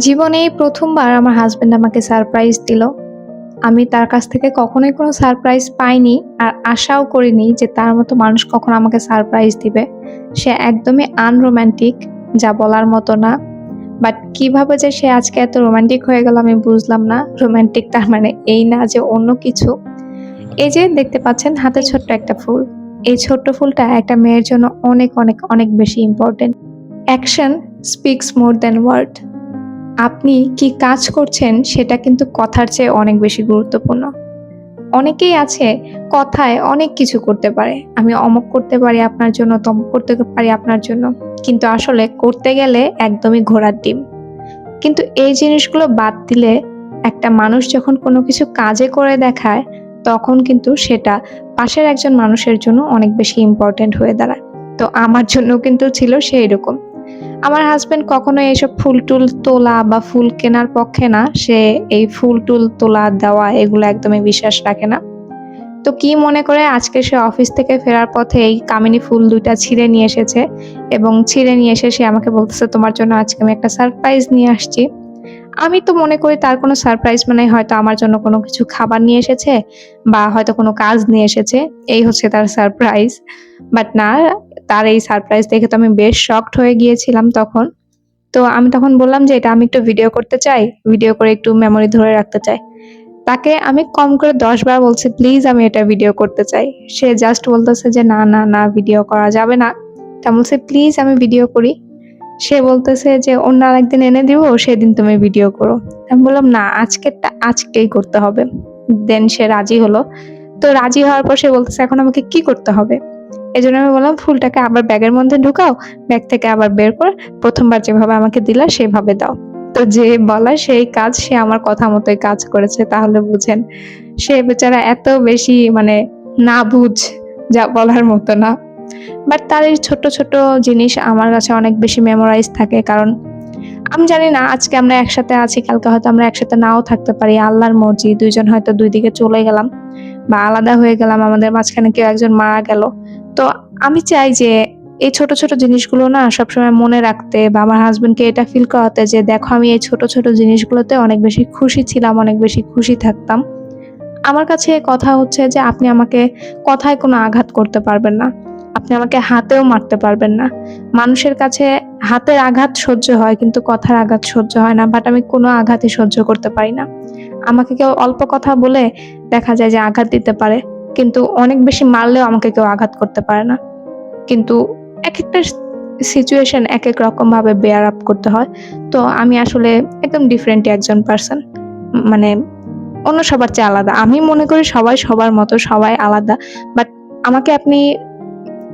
জীবনে এই প্রথমবার আমার হাজব্যান্ড আমাকে সারপ্রাইজ দিল। আমি তার কাছ থেকে কখনোই কোনো সারপ্রাইজ পাইনি আর আশাও করিনি যে তার মতো মানুষ কখনো আমাকে সারপ্রাইজ দিবে। সে একদমই আনরোম্যান্টিক যা বলার মতো না। বাট কীভাবে যে সে আজকে এত রোমান্টিক হয়ে গেল আমি বুঝলাম না। রোমান্টিক তার মানে এই না যে অন্য কিছু। এই যে দেখতে পাচ্ছেন হাতে ছোট্ট একটা ফুল। এই ছোট্ট ফুলটা একটা মেয়ের জন্য অনেক অনেক অনেক বেশি important action speaks more than word আপনি কি কাজ করছেন সেটা কিন্তু কথার চেয়ে অনেক বেশি গুরুত্বপূর্ণ। অনেকেই আছে কথায় অনেক কিছু করতে পারে। আমি অমক করতে পারি আপনার জন্য, তমক করতে পারি আপনার জন্য। কিন্তু আসলে করতে গেলে একদমই ঘোড়ার ডিম। কিন্তু এই জিনিসগুলো বাদ দিলে একটা মানুষ যখন কোনো কিছু কাজে করে দেখায়, তখন কিন্তু সেটা পাশের একজন মানুষের জন্য অনেক বেশি ইম্পর্টেন্ট হয়ে দাঁড়ায়। তো আমার জন্য কিন্তু ছিল সেই রকম আমার হাজব্যান্ড কখনো এইসব ফুল টুল তোলা বা ফুল কেনার পক্ষে না। সে এই ফুল টুল তোলা, দেওয়া এগুলো একদমই বিশ্বাস রাখে না। তো কি মনে করে আজকে সে অফিস থেকে ফেরার পথে এই কামিনী ফুল দুইটা ছিঁড়ে নিয়ে এসেছে এবং ছিঁড়ে নিয়ে এসে সে আমাকে বলতেছে, তোমার জন্য আজকে আমি একটা সারপ্রাইজ নিয়ে আসছি। আমি তো মনে করি তার কোনো সারপ্রাইজ মানে হয়তো আমার জন্য কোনো কিছু খাবার নিয়ে এসেছে বা হয়তো কোনো কাজ নিয়ে এসেছে। এই হচ্ছে তার সারপ্রাইজ বাট না, তার এই সারপ্রাইজ দেখে তো আমি বেশ শকড হয়ে গিয়েছিলাম তখন। তো আমি তখন বললাম যে এটা আমি একটু ভিডিও করতে চাই ভিডিও করে একটু মেমোরি ধরে রাখতে চাই। তাকে আমি কম করে দশ বার বলছি প্লিজ আমি এটা ভিডিও করতে চাই। সে জাস্ট বলতেছে যে, না না না ভিডিও করা যাবে না। তা বলছে প্লিজ আমি ভিডিও করি। সে বলতেছে যে, অন্য আরেকদিন এনে দিব, সেদিন তুমি ভিডিও করো। আমি বললাম, না, আজকেরটা, আজকেই করতে হবে। দেন সে রাজি হলো। তো রাজি হওয়ার পর সে বলতেছে, এখন আমাকে কি করতে হবে? এই জন্য আমি বললাম, ফুলটাকে আবার ব্যাগের মধ্যে ঢুকাও, ব্যাগ থেকে আবার বের করে প্রথমবার যেভাবে আমাকে দিলা, সেভাবে দাও। তো যে বলা সেই কাজ, সে আমার কথা মতোই কাজ করেছে, তাহলে বুঝেন। সে বেচারা এত বেশি মানে না বুঝ, যা বলার মতো না। বাট তার এই ছোট ছোট জিনিস আমার কাছে অনেক বেশি মেমোরাইজ থাকে, কারণ আমি জানি না, আজকে আমরা একসাথে আছি, কালকে হয়তো আমরা একসাথে নাও থাকতে পারি, আল্লাহর মর্জি, দুইজন হয়তো দুই দিকে চলে গেলাম বা আলাদা হয়ে গেলাম, আমাদের মাঝখানে কেউ একজন মারা গেল। তো আমি চাই যে এই ছোট ছোট জিনিসগুলো না সবসময় মনে রাখতে বা আমার হাজবেন্ডকে এটা ফিল করাতে যে দেখো, আমি এই ছোট ছোট জিনিসগুলোতে অনেক বেশি খুশি ছিলাম, অনেক বেশি খুশি থাকতাম। আমার কাছে কথা হচ্ছে যে আপনি আমাকে কথায় কোনো আঘাত করতে পারবেন না। আপনি আমাকে হাতেও মারতে পারবেন না। মানুষের কাছে হাতের আঘাত সহ্য হয়, কিন্তু কথার আঘাত সহ্য হয় না বাট আমি কোনো আঘাতই সহ্য করতে পারি না। আমাকে কেউ অল্প কথা বলে দেখা যায় যে আঘাত দিতে পারে, কিন্তু অনেক বেশি মারলেও আমাকে কেউ আঘাত করতে পারে না। কিন্তু এক একটা সিচুয়েশন এক এক রকম ভাবে বেয়ার আপ করতে হয়। তো আমি আসলে একদম ডিফারেন্ট একজন পার্সন মানে অন্য সবার চেয়ে আলাদা। আমি মনে করি সবাই সবার মতো, সবাই আলাদা। বাট আমাকে আপনি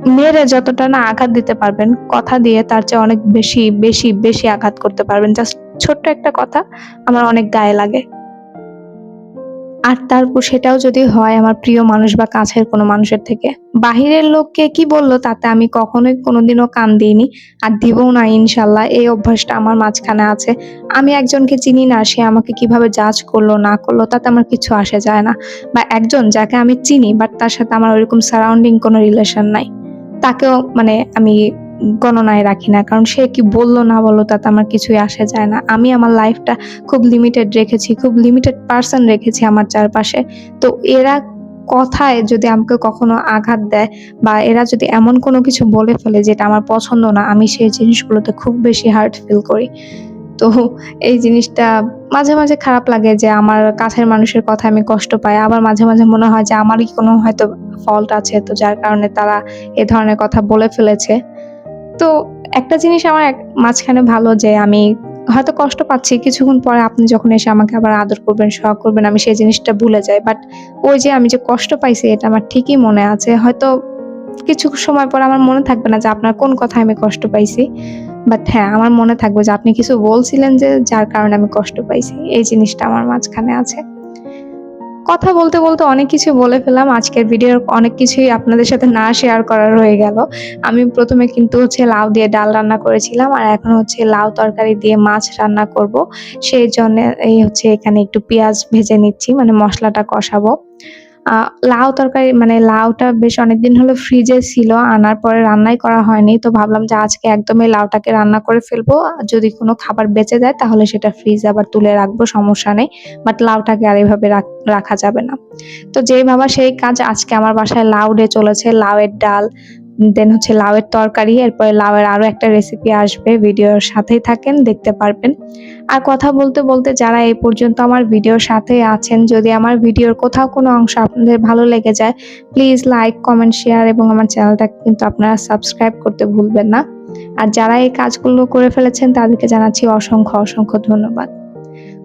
মেরে যতটা না আঘাত দিতে পারবেন, কথা দিয়ে তার চেয়ে অনেক বেশি বেশি বেশি আঘাত করতে পারবেন। জাস্ট ছোট্ট একটা কথা, আমার অনেক গায়ে লাগে। আর তারপর সেটাও যদি হয় আমার প্রিয় মানুষ বা কাছের কোনো মানুষের থেকে, বাহিরের লোককে কি বলল তাতে আমি কখনোই কোনোদিনও কান দিইনি। আর দিবও না, ইনশাল্লাহ, এই অভ্যাসটা আমার মাঝখানে আছে। আমি একজনকে চিনি না, সে আমাকে কীভাবে জাজ করল, না করল, তাতে আমার কিছু আসে যায় না। বা একজন যাকে আমি চিনি বাট তার সাথে আমার ওইরকম সারাউন্ডিং কোনো রিলেশন নাই। তাকেও মানে আমি গণনায় রাখি না, কারণ সে কি বলল না বলল তাতে আমার কিছুই আসে যায় না। আমি আমার লাইফটা খুব লিমিটেড রেখেছি, খুব লিমিটেড পার্সন রেখেছি আমার চারপাশে। তো এরা কথায় যদি আমাকে কখনো আঘাত দেয় বা এরা যদি এমন কোনো কিছু বলে ফেলে যেটা আমার পছন্দ না, আমি সেই জিনিসগুলোতে খুব বেশি হার্ট ফিল করি। তো এই জিনিসটা মাঝে মাঝে খারাপ লাগে যে আমার কাছের মানুষের কথা আমি কষ্ট পাই। আবার মাঝে মাঝে মনে হয় যে আমারই কোনো হয়তো ফল্ট আছে, তো যার কারণে তারা এ ধরনের কথা বলে ফেলেছে। তো একটা জিনিস আমার মাঝখানে ভালো যে আমি হয়তো কষ্ট পাচ্ছি, কিছুক্ষণ পরে আপনি যখন এসে আমাকে আবার আদর করবেন সহ করবেন, আমি সেই জিনিসটা ভুলে যাই। বাট ওই যে আমি যে কষ্ট পাইছি, এটা আমার ঠিকই মনে আছে। হয়তো কিছু সময় পর আমার মনে থাকবে না যে আপনার কোন কথায় আমি কষ্ট পাইছি। বাট হ্যাঁ আমার মনে থাকবে যে আপনি কিছু বলছিলেন যে যার কারণে আমি কষ্ট পাইছি। এই জিনিসটা আমার মাঝখানে আছে। কথা বলতে বলতে অনেক কিছু বলে ফেলাম আজকের ভিডিওর অনেক কিছুই আপনাদের সাথে না শেয়ার করার হয়ে গেল। আমি প্রথমে কিন্তু হচ্ছে লাউ দিয়ে ডাল রান্না করেছিলাম আর এখন হচ্ছে লাউ তরকারি দিয়ে মাছ রান্না করব। সেই জন্য এই হচ্ছে এখানে একটু পেঁয়াজ ভেজে নিচ্ছি মানে মশলাটা কষাবো। লাউ তরকারি মানে লাউটা বেশ অনেকদিন হলো ফ্রিজে ছিল, আনার পরে রান্নাই করা হয়নি। তো ভাবলাম যে আজকে একদমই লাউটাকে রান্না করে ফেলব। যদি কোনো খাবার বেঁচে যায় তাহলে সেটা ফ্রিজে আবার তুলে রাখব, সমস্যা নেই। বাট লাউটাকে আর এভাবে রাখ- যাবে না। তো যেই ভাবা সেই কাজ, আজকে আমার বাসায় লাউ ডে চলেছে, লাউয়ের ডাল দেন হচ্ছে লাউয়ের তরকারি, এরপরে লাউয়ের আরও একটা রেসিপি আসবে, ভিডিওর সাথেই থাকেন, দেখতে পারবেন। আর কথা বলতে বলতে যারা এই পর্যন্ত আমার ভিডিওর সাথে আছেন, যদি আমার ভিডিওর কোথাও কোনো অংশ আপনাদের ভালো লেগে যায় প্লিজ লাইক কমেন্ট শেয়ার এবং আমার চ্যানেলটা কিন্তু আপনারা সাবস্ক্রাইব করতে ভুলবেন না। আর যারা এই কাজগুলো করে ফেলেছেন, তাদেরকে জানাচ্ছি অসংখ্য অসংখ্য ধন্যবাদ।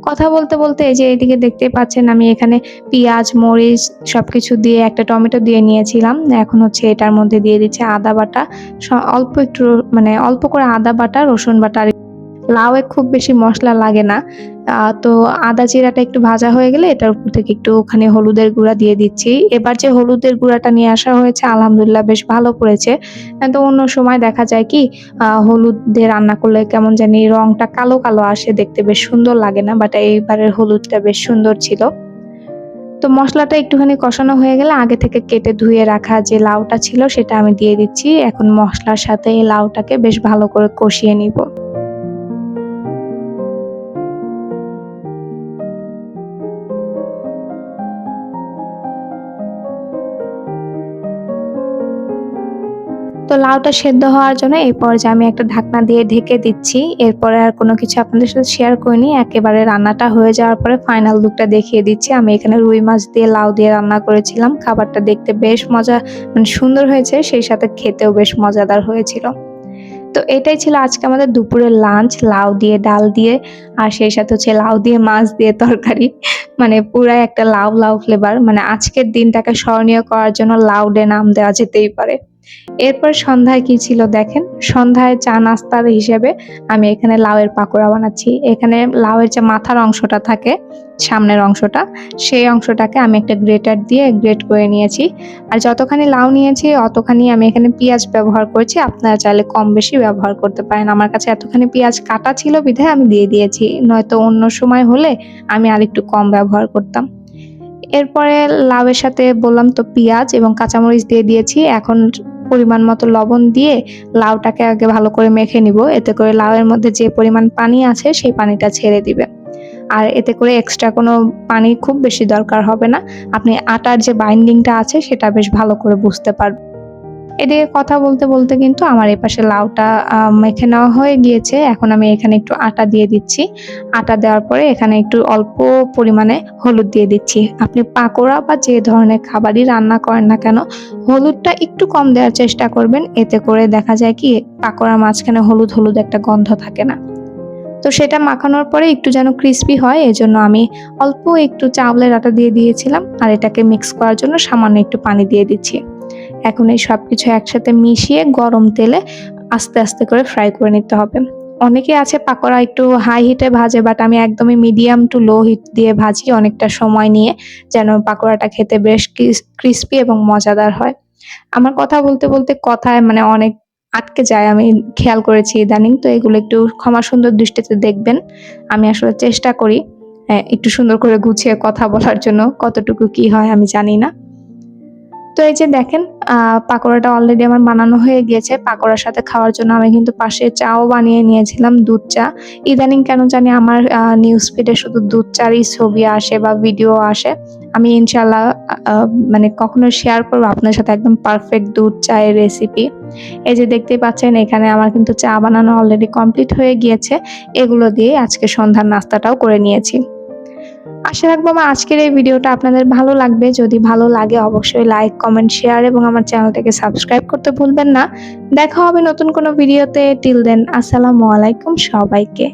কথা বলতে বলতে এই যে এইদিকে দেখতে পাচ্ছেন আমি এখানে পেঁয়াজ, মরিচ সব কিছু দিয়ে একটা টমেটো দিয়ে নিয়েছিলাম। এখন হচ্ছে এটার মধ্যে দিয়ে দিচ্ছে আদা বাটা। অল্প একটু মানে অল্প করে আদা বাটা, রসুন বাটা আর লাউয়ে খুব বেশি মশলা লাগে না। তো আদা জিরাটা একটু ভাজা হয়ে গেলে এটার উপর থেকে একটু ওখানে হলুদের গুঁড়া দিয়ে দিচ্ছি। এবার যে হলুদের গুঁড়াটা নিয়ে আসা হয়েছে, আলহামদুলিল্লাহ বেশ ভালো করেছে। তো অন্য সময় দেখা যায় কি হলুদ দিয়ে রান্না করলে কেমন জানি রংটা কালো কালো আসে, দেখতে বেশ সুন্দর লাগে না বাট এইবারের হলুদটা বেশ সুন্দর ছিল। তো মশলাটা একটুখানি কষানো হয়ে গেলে আগে থেকে কেটে ধুয়ে রাখা যে লাউটা ছিল, সেটা আমি দিয়ে দিচ্ছি। এখন মশলার সাথে এই লাউটাকে বেশ ভালো করে কষিয়ে নিব। তো লাউটা সেদ্ধ হওয়ার জন্য এই পর্যায়ে আমি একটা ঢাকনা দিয়ে ঢেকে দিচ্ছি। এরপরে আর কোনো কিছু আপনাদের সাথে শেয়ার করিনি। একেবারে রান্নাটা হয়ে যাওয়ার পরে ফাইনাল লুকটা দেখিয়ে দিচ্ছি। আমি এখানে রুই মাছ দিয়ে লাউ দিয়ে রান্না করেছিলাম। খাবারটা দেখতে বেশ মজা মানে সুন্দর হয়েছে। সেই সাথে খেতেও বেশ মজাদার হয়েছিল। তো এটাই ছিল আজকে আমাদের দুপুরের লাঞ্চ লাউ দিয়ে, ডাল দিয়ে। আর সেই সাথে হচ্ছে লাউ দিয়ে, মাছ দিয়ে তরকারি। মানে পুরাই একটা লাউ লাউ ফ্লেভার মানে আজকের দিনটাকে স্মরণীয় করার জন্য লাউ ডে নাম দেওয়া যেতেই পারে। এরপর সন্ধ্যায় কি ছিল দেখেন? সন্ধ্যায় চা নাস্তার হিসেবে আমি এখানে লাউয়ের পাকোড়া বানাচ্ছি। এখানে লাউয়ের যে মাথার অংশটা থাকে, সামনের অংশটা, সেই অংশটাকে আমি একটা গ্রেটার দিয়ে গ্রেট করে নিয়েছি। আর যতখানি লাউ নিয়েছি, অতখানি আমি এখানে পেঁয়াজ ব্যবহার করেছি। আপনারা চাইলে কম বেশি ব্যবহার করতে পারেন। আমার কাছে এতখানি পেঁয়াজ কাটা ছিল বিধায় আমি দিয়ে দিয়েছি। নয়তো অন্য সময় হলে আমি আর একটু কম ব্যবহার করতাম। এরপরে লাউয়ের সাথে বললাম তো পেঁয়াজ এবং কাঁচামরিচ দিয়ে দিয়েছি। এখন পরিমাণ মতো লবণ দিয়ে লাউটাকে আগে ভালো করে মেখে নিব। এতে করে লাউয়ের মধ্যে যে পরিমাণ পানি আছে সেই পানিটা ছেড়ে দিবে। আর এতে করে এক্সট্রা কোনো পানি খুব বেশি দরকার হবে না। আপনি আটার যে বাইন্ডিংটা আছে সেটা বেশ ভালো করে বুঝতে পারবেন। এদিকে কথা বলতে বলতে কিন্তু আমার এপাশে লাউটা মেখে নেওয়া হয়ে গিয়েছে। এখন আমি এখানে একটু আটা দিয়ে দিচ্ছি। আটা দেওয়ার পরে এখানে একটু অল্প পরিমাণে হলুদ দিয়ে দিচ্ছি। আপনি পাকোড়া বা যে ধরনের খাবারই রান্না করেন না কেন, হলুদটা একটু কম দেওয়ার চেষ্টা করবেন। এতে করে দেখা যায় কি, পাকোড়ার মাঝখানে হলুদ হলুদ একটা গন্ধ থাকে না। তো সেটা মাখানোর পরে একটু যেন ক্রিস্পি হয়, এজন্য আমি অল্প একটু চাউলের আটা দিয়ে দিয়েছিলাম। আর এটাকে মিক্স করার জন্য সামান্য একটু পানি দিয়ে দিচ্ছি। এখন এই সব কিছু একসাথে মিশিয়ে গরম তেলে আস্তে আস্তে করে ফ্রাই করে নিতে হবে। অনেকে আছে পাকোড়া একটু হাই হিটে ভাজে বাট আমি একদমই মিডিয়াম টু লো হিট দিয়ে ভাজি অনেকটা সময় নিয়ে যেন পাকোড়াটা খেতে বেশ ক্রিস্পি এবং মজাদার হয়। আমার কথা বলতে বলতে কথায় মানে অনেক আটকে যায় আমি খেয়াল করেছি ইদানিং তো এগুলো একটু ক্ষমা সুন্দর দৃষ্টিতে দেখবেন। আমি আসলে চেষ্টা করি হ্যাঁ, একটু সুন্দর করে গুছিয়ে কথা বলার জন্য কতটুকু কি হয় আমি জানি না। তো এই যে দেখেন পাকোড়াটা অলরেডি আমার বানানো হয়ে গিয়েছে। পাকোড়ার সাথে খাওয়ার জন্য আমি কিন্তু পাশে চাও বানিয়ে নিয়েছিলাম, দুধ চা। ইদানিং কেন জানি আমার নিউজ ফিডে শুধু দুধ চারই ছবি আসে বা ভিডিও আসে। আমি ইনশাল্লাহ মানে কখনো শেয়ার করব আপনার সাথে একদম পারফেক্ট দুধ চায়ের রেসিপি এই যে দেখতে পাচ্ছেন, এখানে আমার কিন্তু চা বানানো অলরেডি কমপ্লিট হয়ে গিয়েছে। এগুলো দিয়ে আজকে সন্ধ্যার নাস্তাটাও করে নিয়েছি। আশা রাখব আমার আজকের এই ভিডিওটা আপনাদের ভালো লাগবে। যদি ভালো লাগে অবশ্যই লাইক কমেন্ট শেয়ার এবং আমার চ্যানেলটাকে সাবস্ক্রাইব করতে ভুলবেন না। দেখা হবে নতুন কোনো ভিডিওতে। টিল দেন আসসালামু আলাইকুম সবাইকে।